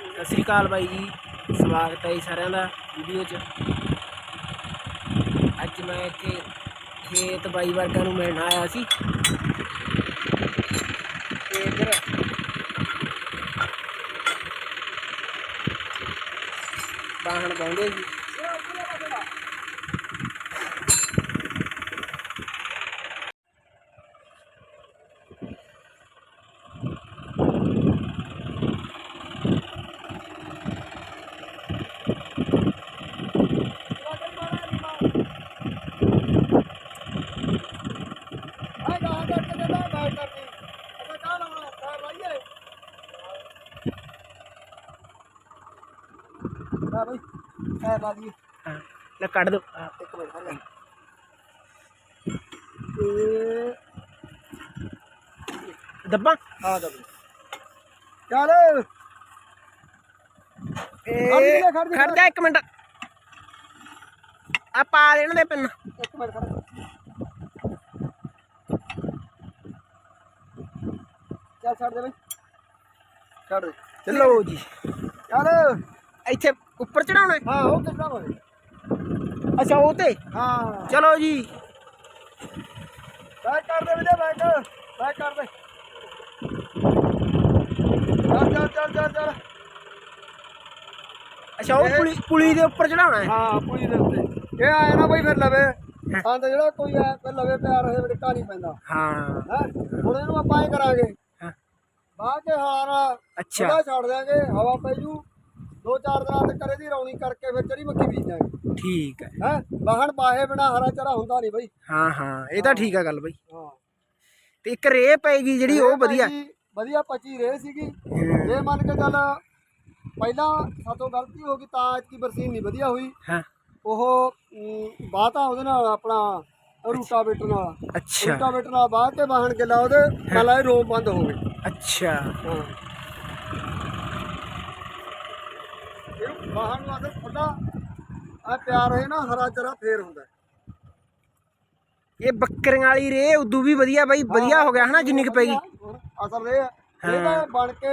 ਸਤਿ ਸ੍ਰੀ ਅਕਾਲ ਬਾਈ ਜੀ। ਸਵਾਗਤ ਹੈ ਜੀ ਸਾਰਿਆਂ ਦਾ ਵੀਡੀਓ 'ਚ। ਅੱਜ ਮੈਂ ਇੱਥੇ ਖੇਤ ਬਾਈ ਵਰਗਾ ਨੂੰ ਮਿਲਣ ਆਇਆ ਸੀ। ਤੇ ਇੱਧਰ ਬਾਹਣ ਪਾਉਂਦੇ ਸੀ। ਹਾਂ ਬਈ ਐ ਬਾਦੀ ਹਾਂ ਲੈ ਕੱਢ ਦੋ। ਇੱਕ ਮਿੰਟ ਖੜ ਤੇ ਦੱਬਾਂ? ਆ ਦਾ। ਬਈ ਚੱਲ ਜਾ, ਖੜ ਜਾ, ਖੜ ਜਾ। ਇੱਕ ਮਿੰਟ। ਆ ਪਾ ਦੇਣ ਦੇ ਪਿੰਨ। ਇੱਕ ਮਿੰਟ ਖੜ ਚੱਲ ਛੱਡ ਦੇ ਬਈ। ਛੱਡ ਦੇ। ਚਲੋ ਜੀ। ਚੱਲ। ਇੱਥੇ ਉੱਪਰ ਚੜਾਉਣਾ ਹੈ? ਹਾਂ ਉਹ ਕਿੱਦਾਂ ਹੋਏ ਅੱਛਾ ਉਹ ਤੇ? ਹਾਂ। ਚਲੋ ਜੀ। ਬੈਕ ਕਰ ਦੇ ਵੀਰੇ ਬੈਕ। ਬੈਕ ਕਰ ਦੇ। ਚੱਲ ਚੱਲ ਚੱਲ ਚੱਲ ਚੱਲ। ਅੱਛਾ ਉਹ ਪੁਲੀ ਪੁਲੀ ਦੇ ਉੱਪਰ ਚੜਾਉਣਾ ਹੈ? ਹਾਂ ਪੂਰੀ ਦੇ ਉੱਤੇ। ਇਹ ਆਇਆ ਨਾ ਬਈ ਫਿਰ ਲਵੇ। ਹਾਂ। ਤਾਂ ਜਿਹੜਾ ਕੋਈ ਆ ਫਿਰ ਲਵੇ ਪਿਆ ਰਹੇ ਵਿੜਕਾ ਨਹੀਂ ਪੈਂਦਾ। ਹਾਂ। ਹੈ? ਹੁਣ ਇਹਨੂੰ ਆਪਾਂ ਇਹ ਕਰਾਂਗੇ। ਹਾਂ। ਬਾਅਦ ਕੇ ਹਾਰਾ ਅੱਛਾ। ਛੱਡ ਦਿਆਂਗੇ ਹਵਾ ਪੈ ਜੂ। ਦੋ ਚਾਰ ਦਿਨਾਂ ਤੱਕ ਇਹਦੀ ਰੌਣੀ ਕਰਕੇ ਫਿਰ ਚਰੀ ਮੱਕੀ ਬੀਜ ਦਿਆਂਗੇ। ਠੀਕ ਹੈ। ਹੈ? ਬਾਹਣ ਪਾਹੇ ਬਿਨਾ ਹਰਾ ਚਰਾ ਹੁੰਦਾ ਨਹੀਂ ਬਈ। ਹਾਂ ਹਾਂ ਇਹ ਤਾਂ ਠੀਕ ਆ ਗੱਲ ਬਈ। ਹਾਂ। ਤੇ ਇੱਕ ਰੇ ਪੈਗੀ ਜਿਹੜੀ ਉਹ ਵਧੀਆ। ਵਧੀਆ ਪਚੀ ਰਹੇ ਸੀਗੀ। ਹੂੰ। ਇਹ ਮੰਨ ਕੇ ਚੱਲ ਪਹਿਲਾਂ ਸਾਤੋਂ ਗਲਤੀ ਹੋ ਗਈ ਤਾਂ ਇਤਕੀ ਬਰਸੀਨ ਨਹੀਂ ਵਧੀਆ ਹੋਈ। ਹਾਂ। ਉਹ ਬਾਤਾ ਉਹਦੇ ਨਾਲ ਆਪਣਾ ਰੂਟਾ ਵੇਟਰ ਨਾਲ। ਅੱਛਾ। ਰੂਟਾ ਵੇਟਰ ਨਾਲ ਬਾਹ ਕੇ ਵਾਹਣ ਕੇ ਲਾ ਉਹਦੇ ਇਹ ਰੋਮ ਬੰਦ ਹੋ ਗਏ ਅੱਛਾ। ਹਾਂ। ਵਾਹਣ ਨੂੰ ਆਦਰ ਖੁੱਲਾ ਆ ਪਿਆਰ ਹੈ ਨਾ ਹਰਾ ਚਰਾ ਫੇਰ ਹੁੰਦਾ। ਇਹ ਬੱਕਰੀਆਂ ਵਾਲੀ ਰੇ ਉਦੋਂ ਵੀ ਵਧੀਆ ਬਾਈ ਵਧੀਆ ਹੋ। ਗਿਆ ਹਨਾ ਜਿੰਨੀ ਕੁ ਪੈਗੀ ਅਸਲ ਇਹ ਹੈ ਇਹ ਤਾਂ ਬਣ ਕੇ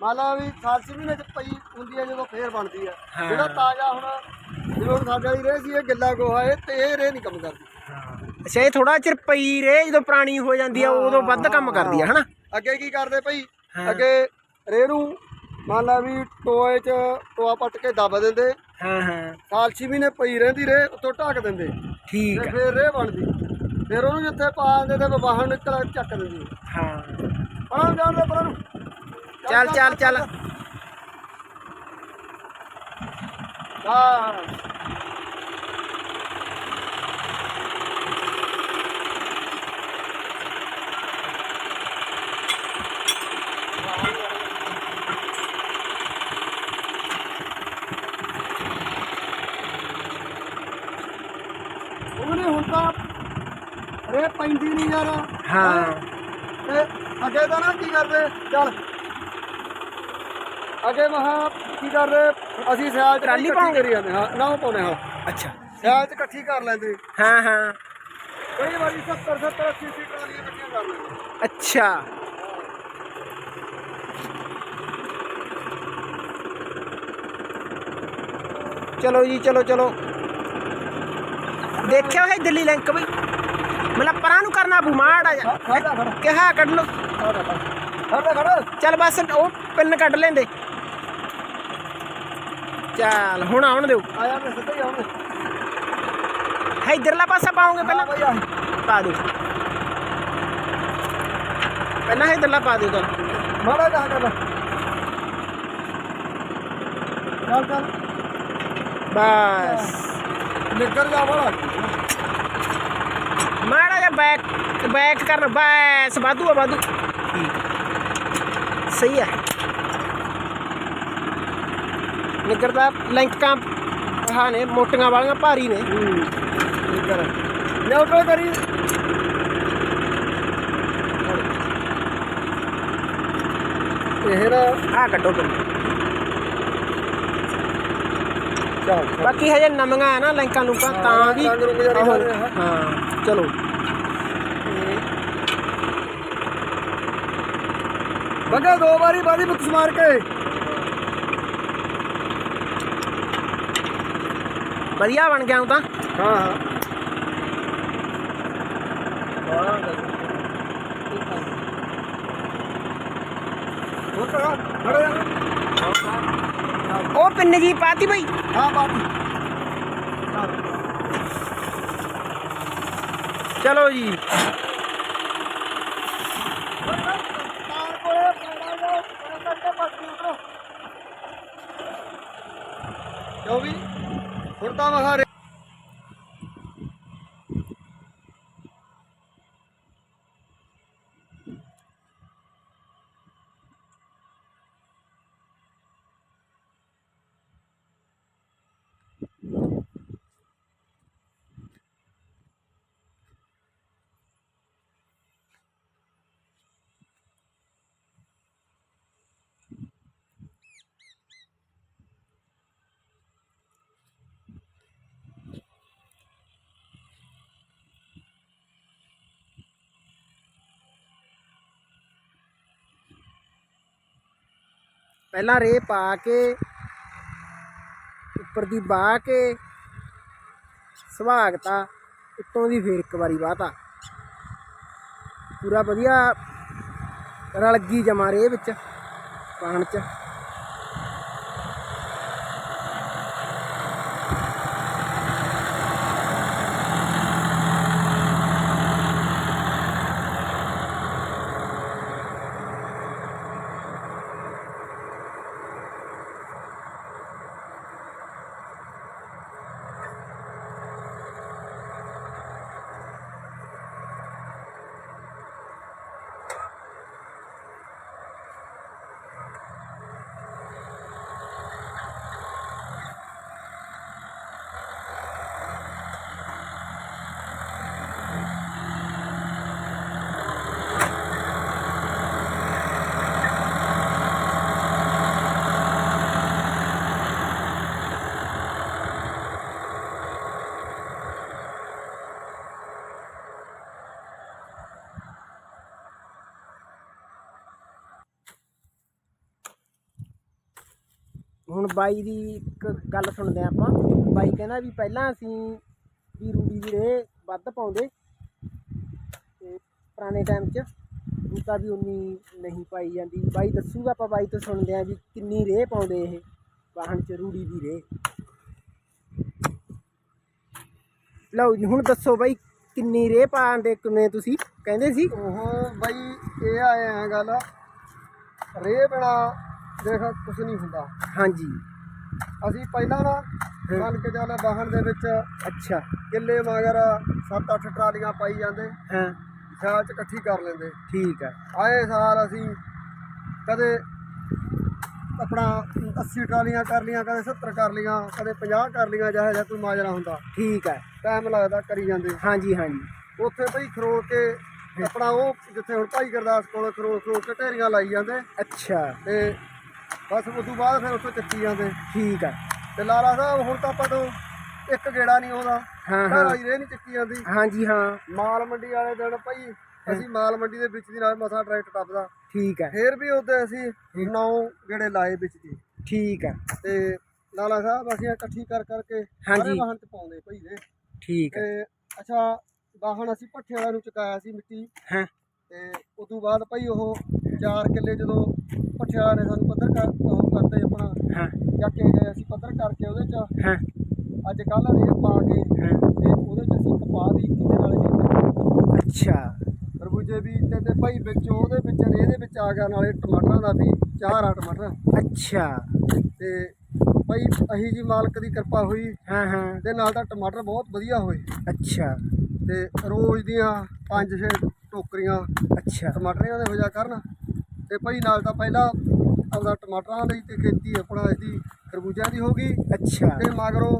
ਮੰਨ ਲਾ ਵੀ ਖਾਲਸੀ ਮਹੀਨੇ ਚ ਪਈ ਹੁੰਦੀ ਹੈ ਜਦੋਂ ਫੇਰ ਬਣਦੀ ਹੈ। ਜਿਹੜਾ ਤਾਜ਼ਾ ਹੁਣ ਹੁਣ ਸਾਡੇ ਵਾਲੀ ਰੇ ਸੀ ਇਹ ਗਿੱਲਾ ਗੋਹਾ ਇਹ ਤੇ ਇਹ ਰੇ ਨਹੀਂ ਕੰਮ ਕਰਦੀ। ਅੱਛਾ ਇਹ ਥੋੜਾ ਚਿਰ ਪਈ ਰੇ ਜਦੋਂ ਪੁਰਾਣੀ ਹੋ ਜਾਂਦੀ ਆ ਉਦੋਂ ਵੱਧ ਕੰਮ ਕਰਦੀ ਆ ਹਨਾ? ਅੱਗੇ ਕੀ ਕਰਦੇ ਭਈ। ਅੱਗੇ ਰੇ ਨੂੰ ਮੰਨ ਲਾ ਵੀ ਟੋਏ ਚ ਟੋਆ ਪੱਟ ਕੇ ਦੱਬ ਦਿੰਦੇ। ਹਾਂ ਹਾਂ। ਖਾਲਸੀ ਮਹੀਨੇ ਪਈ ਰਹਿੰਦੀ ਰੇ ਉੱਤੋਂ ਢੱਕ ਦਿੰਦੇ। ਠੀਕ ਤੇ ਆ। ਫੇਰ ਰੇ ਬਣਦੀ। ਫਿਰ ਉਹਨੂੰ ਜਿੱਥੇ ਪਾ ਦਿੰਦੇ ਤੇ ਬਾਹਰ ਨਿਕਲ ਚੱਕ ਦਿੰਦੀ। ਹਾਂ। ਪਰਾਂ ਜਾਣ ਦੇ ਪਰਾਂ ਨੂੰ। ਚੱਲ ਚੱਲ। ਚੱਲ। ਹਾਂ। ਉਹਨੇ ਹੁਣ ਤਾਂ ਰੇ ਪੈਂਦੀ ਨਹੀਂ ਯਾਰ। ਹਾਂ। ਤੇ ਅੱਗੇ ਤਾਂ ਨਾ ਕੀ ਕਰਦੇ? ਚੱਲ। ਅੱਗੇ ਮਹਾ ਕੀ ਕਰਦੇ ਅਸੀਂ ਸਿਆਲ ਚ ਟਰਾਲੀ ਪਾਉਂਗੇ? ਕਰੀ ਜਾਂਦੇ। ਹਾਂ ਨਾ ਪਾਉਨੇ ਹਾਂ। ਅੱਛਾ। ਸਿਆਲ ਚ ਇਕੱਠੀ ਕਰ ਲੈਂਦੇ। ਹਾਂ ਹਾਂ। ਕਈ ਵਾਰੀ 70 70 80 80 ਟਰਾਲੀਆਂ ਇਕੱਠੀਆਂ ਕਰ ਲੈਂਦੇ। ਅੱਛਾ। ਚਲੋ ਜੀ ਚਲੋ ਚਲੋ। ਦੇਖਿਓ ਹੈ ਦਿੱਲੀ ਲਿੰਕ ਬਈ ਮਤਲਬ ਪਰਾਂ ਨੂੰ ਕਰਨਾ ਪੂ ਮਾੜਾ ਜਾ ਕਿਹਾ ਕੱਢ ਲੋ ਚੱਲ ਬਸ ਉਹ ਪਿੰਨ ਕੱਢ ਲੈਂਦੇ। ਚੱਲ ਹੁਣ ਆਉਣ ਦਿਓ। ਆ ਯਾਰ ਸਿੱਧਾ ਹੀ ਆਉਣੇ ਹੈ ਇਧਰਲਾ ਪਾਸਾ ਪਾਉਂਗੇ ਪਹਿਲਾਂ? ਆ। ਪਾ ਦਿਓ। ਪਹਿਲਾਂ ਇਧਰਲਾ ਪਾ ਦਿਓ ਚੱਲ ਮਾੜਾ ਜਾ ਕਰ ਚੱਲ ਚੱਲ। ਬਸ। ਨਿੱਕਰ ਜਾ ਵਾਲਾ ਬੈਕ ਬੈਕ ਕਰਨ ਬਸ ਵਾਧੂ ਆ ਵਾਧੂ। ਸਹੀ ਹੈ ਨਿਕਰਦਾ ਲੈਂਕਾਂ ਹਾਂ ਨੇ ਮੋਟੀਆਂ ਵਾਲੀਆਂ ਭਾਰੀ ਨੇ। ਨਿੱਕਰ ਨਿਊਟਰਲ ਕਰੀ ਇਹ ਨਾ ਆਹ ਕੱਢੋ ਚੱਲ। ਬਾਕੀ ਹਜੇ ਨਵੀਆਂ ਆ ਨਾ ਲੈਂਕਾਂ ਲੁਕਾਂ ਤਾਂ ਵੀ ਆਹੋ। ਹਾਂ ਚਲੋ। ਬਗਾ ਦੋ ਵਾਰੀ ਬਾਦੀ ਬੁਕਸ ਮਾਰ ਕੇ। ਵਧੀਆ ਬਣ ਗਿਆ ਉਹ ਤਾਂ। ਹਾਂ ਹਾਂ। ਉਹ ਪਿੰਨ ਜੀ ਪਾਤੀ ਬਈ। ਹਾਂ ਪਾਤੀ। ਚਲੋ ਜੀ। ਜੋ ਵੀ ਹੁਣ ਤਾਂ ਮਹਾਰੇ ਪਹਿਲਾਂ ਰੇ ਪਾ ਕੇ, ਉੱਪਰ ਦੀ ਬਾਹ ਕੇ ਸੁਹਾਗਤਾ ਉੱਤੋਂ ਦੀ ਫੇਰ ਇੱਕ ਵਾਰੀ ਬਾਹਤਾ ਪੂਰਾ ਵਧੀਆ ਰਲ ਗਈ ਜਮਾ ਰੇ ਵਿੱਚ, ਪਾਣ ਚ। ਹੁਣ ਬਾਈ ਦੀ ਇੱਕ ਗੱਲ ਸੁਣਦੇ ਹਾਂ ਆਪਾਂ। ਬਾਈ ਕਹਿੰਦਾ ਵੀ ਪਹਿਲਾਂ ਅਸੀਂ ਵੀ ਰੂੜੀ ਦੀ ਰੇਹ ਵੱਧ ਪਾਉਂਦੇ। ਤੇ ਪੁਰਾਣੇ ਟਾਈਮ 'ਚ ਹੁਣ ਵੀ ਉਨੀ ਨਹੀਂ ਪਾਈ ਜਾਂਦੀ। ਬਾਈ ਦੱਸੂਗਾ ਆਪਾਂ, ਬਾਈ ਤੋਂ ਸੁਣਦੇ ਹਾਂ ਵੀ ਕਿੰਨੀ ਰੇਹ ਪਾਉਂਦੇ ਇਹ ਵਾਹਣ 'ਚ ਰੂੜੀ ਦੀ ਰੇਹ ਲਓ ਜੀ, ਹੁਣ ਦੱਸੋ ਬਾਈ ਕਿੰਨੀ ਰੇ ਪਾਉਂਦੇ, ਕਿਵੇਂ ਤੁਸੀਂ? ਕਹਿੰਦੇ ਸੀ? ਉਹ ਬਈ, ਇਹ ਆਏ ਆ ਗੱਲ। ਰੇਹ ਬਿਨਾ ਦੇਖ ਕੁਛ ਨਹੀਂ ਹੁੰਦਾ। ਹਾਂਜੀ। ਅਸੀਂ ਪਹਿਲਾਂ ਨਾ ਮੰਨ ਕੇ ਚੱਲ ਵਾਹਣ ਦੇ ਵਿੱਚ ਅੱਛਾ। ਕਿੱਲੇ ਮਗਰ 7-8 ਟਰਾਲੀਆਂ ਪਾਈ ਜਾਂਦੇ ਹਾਂ। ਸਾਲ ਚ ਇਕੱਠੀ ਕਰ ਲੈਂਦੇ। ਠੀਕ ਹੈ। ਆਏ ਸਾਲ ਅਸੀਂ ਕਦੇ ਆਪਣਾ 80 ਟਰਾਲੀਆਂ ਕਰ ਲੀਆਂ ਕਦੇ 70 ਕਰ ਲੀਆਂ ਕਦੇ 50 ਕਰ ਲੀਆਂ ਜਿਹੋ ਜਿਹਾ ਕੋਈ ਮਾਜਰਾ ਹੁੰਦਾ। ਠੀਕ ਹੈ। ਟਾਈਮ ਲੱਗਦਾ ਕਰੀ ਜਾਂਦੇ। ਹਾਂਜੀ ਹਾਂਜੀ। ਉੱਥੇ ਭਈ ਖਰੋ ਕੇ ਆਪਣਾ ਉਹ ਜਿੱਥੇ ਹੁਣ ਭਾਈ ਗੁਰਦਾਸ ਕੋਲ ਖਰੋ ਖਰੋ ਕੇ ਢੇਰੀਆਂ ਲਾਈ ਜਾਂਦੇ। ਅੱਛਾ। ਤੇ ਬਸ ਉਸ ਤੋਂ ਬਾਅਦ ਫਿਰ ਉੱਥੋਂ ਚੱਕੀ ਜਾਂਦੇ। ਠੀਕ ਹੈ ਤੇ ਲਾਲਾ ਸਾਹਿਬ ਹੁਣ ਤਾਂ ਆਪਾਂ ਤੋਂ ਇੱਕ ਗੇੜਾ ਨਹੀਂ ਆਉਂਦਾ। ਹਾਂ ਘਰ ਹਾਂ ਵਾਲੀ ਰੇ ਨਹੀਂ ਚੱਕੀ ਜਾਂਦੀ। ਹਾਂਜੀ ਹਾਂ। ਮਾਲ ਮੰਡੀ ਵਾਲੇ ਦਿਨ ਭਾਈ ਅਸੀਂ ਮਾਲ ਮੰਡੀ ਦੇ ਵਿੱਚ ਦੀ ਨਾਲ ਮਸਾ ਟਰੈਕਟ ਟੱਪਦਾ। ਠੀਕ ਹੈ ਫੇਰ ਵੀ ਉਹਦੇ ਅਸੀਂ ਨੌ ਗੇੜੇ ਲਾਏ ਵਿੱਚ ਦੀ। ਠੀਕ ਹੈ ਤੇ ਲਾਲਾ ਸਾਹਿਬ ਅਸੀਂ ਇਕੱਠੀ ਕਰ ਕਰਕੇ। ਸਾਰੇ ਵਾਹਨ ਚ ਪਾਉਂਦੇ ਭਾਈ ਦੇ ਠੀਕ ਹੈ ਤੇ ਅੱਛਾ ਵਾਹਨ ਅਸੀਂ ਭੱਠੇ ਵਾਲਿਆਂ ਨੂੰ ਚੁਕਾਇਆ ਸੀ ਮਿੱਟੀ। ਹਾਂ। ਤੇ ਉਸ ਤੋਂ ਬਾਅਦ ਭਾਈ ਉਹ 4 ਕਿੱਲੇ ਜਦੋਂ ਵਾਲਿਆਂ ਨੇ ਸਾਨੂੰ ਪੱਧਰ ਕਰ ਉਹ ਕਰਦੇ ਆਪਣਾ ਹਾਂ। ਚੱਕ ਕੇ ਗਏ ਅਸੀਂ ਪੱਧਰ ਕਰਕੇ ਉਹਦੇ ਚ। ਹਾਂ। ਅੱਜ ਕੱਲ੍ਹ ਰੇ ਪਾ ਕੇ ਤੇ ਉਹਦੇ ਚ ਅਸੀਂ ਕਪਾਹ ਵੀ ਕਿਤੇ ਨਾਲੇ ਅੱਛਾ। ਖਰਬੂਜੇ ਵੀ ਤੇ ਤੇ ਭਾਈ ਵਿੱਚ ਉਹਦੇ ਵਿੱਚ ਇਹਦੇ ਵਿੱਚ ਆ ਗਿਆ ਨਾਲੇ ਟਮਾਟਰਾਂ ਦਾ ਵੀ ਚਾਰ ਆ ਟਮਾਟਰ। ਅੱਛਾ। ਤੇ ਭਾਈ ਅਹੀ ਜੀ ਮਾਲਕ ਦੀ ਕਿਰਪਾ ਹੋਈ। ਹਾਂ ਹਾਂ। ਤੇ ਨਾਲ ਤਾਂ ਟਮਾਟਰ ਬਹੁਤ ਵਧੀਆ ਹੋਏ। ਅੱਛਾ। ਤੇ ਰੋਜ਼ ਦੀਆਂ ਪੰਜ ਛੇ ਟੋਕਰੀਆਂ ਅੱਛਾ। ਟਮਾਟਰਾਂ ਦੇ ਹੋ ਜਾ ਕਰਨ। ਤੇ ਭਾਈ ਨਾਲ ਤਾਂ ਪਹਿਲਾਂ ਆਪਦਾ ਟਮਾਟਰਾਂ ਦੀ ਤੇ ਖੇਤੀ ਆਪਣਾ ਇਹਦੀ ਖਰਬੂਜਿਆਂ ਦੀ ਹੋ ਗਈ। ਅੱਛਾ। ਤੇ ਮਗਰੋਂ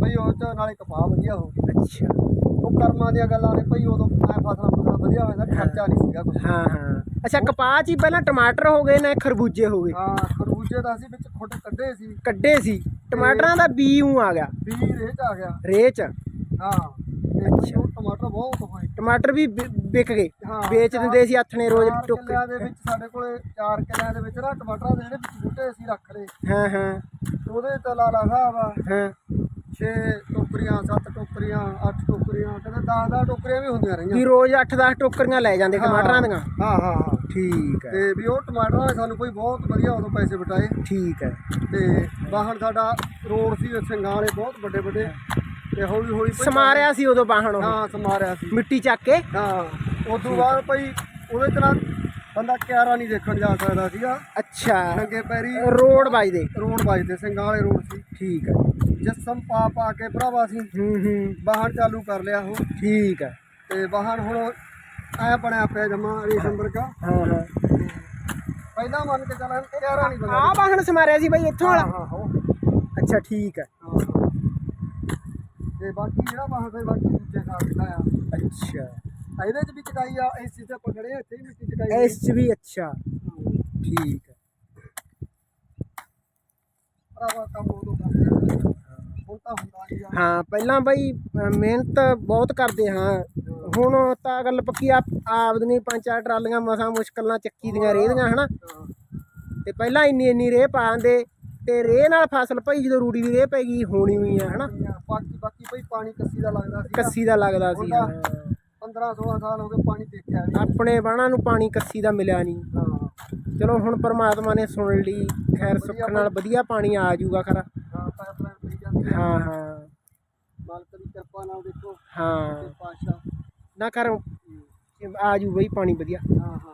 ਭਾਈ ਉਹ ਚ ਨਾਲੇ ਕਪਾਹ ਵਧੀਆ ਹੋ ਗਈ। ਅੱਛਾ। ਉਹ ਕਰਮਾਂ ਦੀਆਂ ਗੱਲਾਂ ਨੇ ਭਾਈ ਉਦੋਂ ਐ ਫਸਲਾਂ ਫਸਲਾਂ ਵਧੀਆ ਹੋਇਆ ਖਰਚਾ ਨਹੀਂ ਸੀਗਾ ਕੁਛ ਹਾਂ ਹਾਂ। ਅੱਛਾ ਕਪਾਹ 'ਚ ਹੀ ਪਹਿਲਾਂ ਟਮਾਟਰ ਹੋ ਗਏ ਨੇ ਖਰਬੂਜੇ ਹੋ ਗਏ? ਹਾਂ ਖਰਬੂਜੇ ਦਾ ਅਸੀਂ ਵਿੱਚ ਖੁੱਡ ਕੱਢੇ ਸੀ। ਕੱਢੇ ਸੀ। ਟਮਾਟਰਾਂ ਦਾ ਬੀ ਊਂ ਆ ਗਿਆ। ਵੀ ਰੇਹ ਚ ਆ ਗਿਆ। ਰੇ 'ਚ। ਹਾਂ। ਤੇ ਅੱਛਾ। ਟਮਾਟਰ ਬਹੁਤ ਹੋਏ। ਟਮਾਟਰ ਵਿ- ਵਿਕ ਗਏ ਹਾਂ, ਵੇਚ ਦਿੰਦੇ ਸੀ ਹੱਥ ਨੇ ਰੋਜ਼ ਚਾਰ ਟੁੱਕ। ਕਿੱਲਿਆਂ ਦੇ ਵਿੱਚ ਸਾਡੇ ਕੋਲੇ 4 ਕਿੱਲਿਆਂ ਦੇ ਵਿੱਚ ਨਾ ਟਮਾਟਰਾਂ ਦੇ ਜਿਹੜੇ ਵਿੱਚ ਬੂਟੇ ਅਸੀਂ ਰੱਖ ਲਏ। ਹਾਂ ਹਾਂ। ਉਹਦੇ ਤੇ ਲਾਲਾ ਸਾਹਿਬ ਆ। ਹਾਂ। 6 ਟੋਕਰੀਆਂ 7 ਟੋਕਰੀਆਂ 8 ਟੋਕਰੀਆਂ ਕਦੇ 10 10 ਟੋਕਰੀਆਂ ਵੀ ਹੁੰਦੀਆਂ ਵੀ ਰਹੀਆਂ ਰੋਜ਼ 8-10 ਟੋਕਰੀਆਂ ਲੈ ਜਾਂਦੇ ਟਮਾਟਰਾਂ ਦੀਆਂ। ਹਾਂ ਹਾਂ ਹਾਂ। ਠੀਕ ਹੈ। ਤੇ ਵੀ ਉਹ ਟਮਾਟਰਾਂ ਦੇ ਸਾਨੂੰ ਕੋਈ ਬਹੁਤ ਵਧੀਆ ਉਦੋਂ ਪੈਸੇ ਬਟਾਏ ਠੀਕ ਹੈ। ਤੇ ਵਾਹਣ ਸਾਡਾ ਰੋਡ ਸੀ ਸਿੰਘਾਂ ਵਾਲੇ ਬਹੁਤ ਵੱਡੇ ਵੱਡੇ। ਤੇ ਹੌਲੀ ਹੌਲੀ ਭਾਈ ਸਮਾਰਿਆ ਸੀ ਉਦੋਂ ਬਾਹਣ ਉਹ। ਹਾਂ ਸਮਾਰਿਆ ਸੀ। ਮਿੱਟੀ ਚੱਕ ਕੇ। ਹਾਂ ਉਦੋਂ ਬਾਅਦ ਭਾਈ ਉਹਦੇ ਨਾ ਬੰਦਾ ਕਿਆਰਾ ਨਹੀਂ ਦੇਖਣ ਜਾ ਸਕਦਾ ਸੀਗਾ। ਅੱਛਾ। ਨੰਗੇ ਪੈਰੀ ਰੋਡ ਵੱਜਦੇ। ਰੋਡ ਵੱਜਦੇ ਸਿੰਘਾਂ ਵਾਲੇ ਰੋਡ ਸੀ। ਠੀਕ ਹੈ ਜਸਮ ਪਾ ਪਾ ਕੇ ਭਰਾਵਾ ਸੀ। ਹੂੰ ਹੂੰ। ਵਾਹਣ ਚਾਲੂ ਕਰ ਲਿਆ ਉਹ। ਠੀਕ ਹੈ ਤੇ ਵਾਹਣ ਹੁਣ ਐ ਬਣਿਆ ਪਿਆ ਜਮਾ ਰੇਸ਼ਮ ਵਰਗਾ। ਹਾਂ ਹਾਂ। ਪਹਿਲਾਂ ਮੰਨ ਕੇ ਚੱਲਾਂ ਕਿਆਰਾ ਨਹੀਂ ਬੰਦਾ ਆ ਬਾਹਣ ਸਮਾਰਿਆ ਸੀ ਬਾਈ ਇੱਥੋਂ ਵਾਲਾ। ਅੱਛਾ ਠੀਕ ਹਾਂ। ਤੇ ਬਾਕੀ ਜਿਹੜਾ ਵਾਹਣ ਫਿਰ ਬਾਕੀ ਦੂਜੇ ਸਾਲ ਦਿਖਾਇਆ ਅੱਛਾ। ਇਹਦੇ ਚ ਵੀ ਚਕਾਈ ਆ ਇਸ ਚੀਜ਼ ਤੇ ਆਪਾਂ ਖੜੇ ਆ ਇੱਥੇ ਵੀ ਮਿੱਟੀ ਚਕਾਈ ਇਸ ਚ ਵੀ ਅੱਛਾ। ਠੀਕ ਹੈ ਭਰਾਵਾ ਕੰਮ ਉਦੋਂ ਕਰਦੇ ਆ। ਹੁਣ ਤਾਂ ਹੁੰਦਾ ਨਹੀਂ ਆ। ਹਾਂ ਪਹਿਲਾਂ ਬਾਈ ਮਿਹਨਤ ਬਹੁਤ ਕਰਦੇ ਹਾਂ। ਹੁਣ ਤਾਂ ਗੱਲ ਪੱਕੀ ਆ ਆਪਦੀਆਂ ਪੰਜ ਚਾਰ ਟਰਾਲੀਆਂ ਮਸਾਂ ਮੁਸ਼ਕਲ ਨਾਲ ਚੱਕੀ ਦੀਆਂ ਰੇਹਦੀਆਂ ਹਨਾ? ਹਾਂ। ਤੇ ਪਹਿਲਾਂ ਇੰਨੀ ਇੰਨੀ ਰੇਹ ਪਾਉਂਦੇ ਤੇ ਰੇਹ ਨਾਲ ਫਸਲ ਭਾਈ ਜਦੋਂ ਰੂੜੀ ਦੀ ਰੇਹ ਪੈ ਗਈ ਹੋਣੀ ਹੋਈ ਆ ਹਨਾ? ਬਾਕੀ ਬਾਕੀ ਭਾਈ ਪਾਣੀ ਕੱਸੀ ਦਾ ਲੱਗਦਾ ਸੀ ਕੱਸੀ ਦਾ ਲੱਗਦਾ ਸੀ ਹਾਂ। 15 16 ਸਾਲ ਹੋ ਗਏ ਪਾਣੀ ਦੇਖਿਆ ਨਹੀਂ। ਆਪਣੇ ਬਾਣਾ ਨੂੰ ਪਾਣੀ ਕੱਸੀ ਦਾ ਮਿਲਿਆ ਨਹੀਂ। ਹਾਂ। ਚਲੋ ਹੁਣ ਪਰਮਾਤਮਾ ਨੇ ਸੁਣ ਲਈ। ਖੈਰ ਸੁੱਖ ਨਾਲ ਵਧੀਆ ਪਾਣੀ ਆ ਜਾਊਗਾ ਖਰਾ। ਹਾਂ ਹੈ ਮਾਲਕ ਦੀ ਕਿਰਪਾ ਨਾਲ ਦੇਖੋ। ਹਾਂ। ਪਾਸ਼ਾ ਨਾ ਕਰ ਆ ਜੂ ਬਈ ਪਾਣੀ ਵਧੀਆ। ਹਾਂ ਹਾਂ।